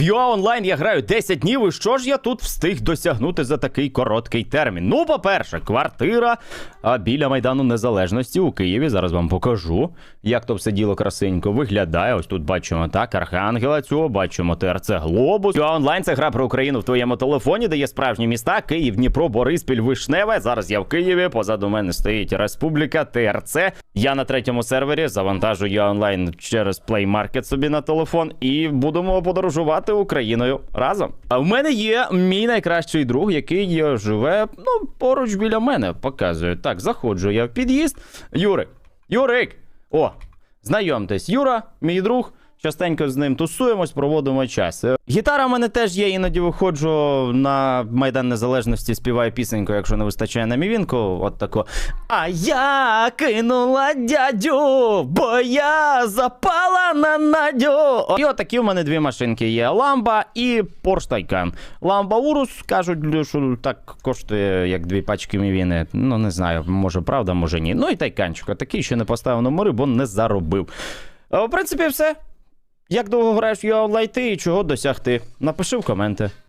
В UA Online я граю 10 днів, і що ж я тут встиг досягнути за такий короткий термін? Ну, по-перше, квартира біля Майдану Незалежності у Києві. Зараз вам покажу, як то все діло красенько виглядає. Ось тут бачимо так, Архангела цього, бачимо ТРЦ Глобус. UA Online – це гра про Україну в твоєму телефоні, де є справжні міста: Київ, Дніпро, Бориспіль, Вишневе. Зараз я в Києві. Позаду мене стоїть Республіка, ТРЦ. Я на третьому сервері завантажу UA Online через Play Market собі на телефон і будемо подорожувати Україною разом. А в мене є мій найкращий друг, який живе ну поруч біля мене. Показую. Так, заходжу я в під'їзд. Юрик, Юрик! О, знайомтесь, Юра, мій друг. Частенько з ним тусуємось, проводимо час. Е, Гітара в мене теж є, іноді виходжу на Майдан Незалежності, співаю пісеньку, якщо не вистачає на мівінку. От тако. А я кинула дядю, бо я запала на Надю. І отакі в мене дві машинки є: Ламба і Taycan. Ламба Урус кажуть, що так коштує, як дві пачки мівіни. Ну не знаю, може правда, може ні. Ну і тайканчик, такий, що не поставив номери, бо не заробив. В принципі, все. Як довго граєш в UA Online ти і чого досягти? Напиши в коменти.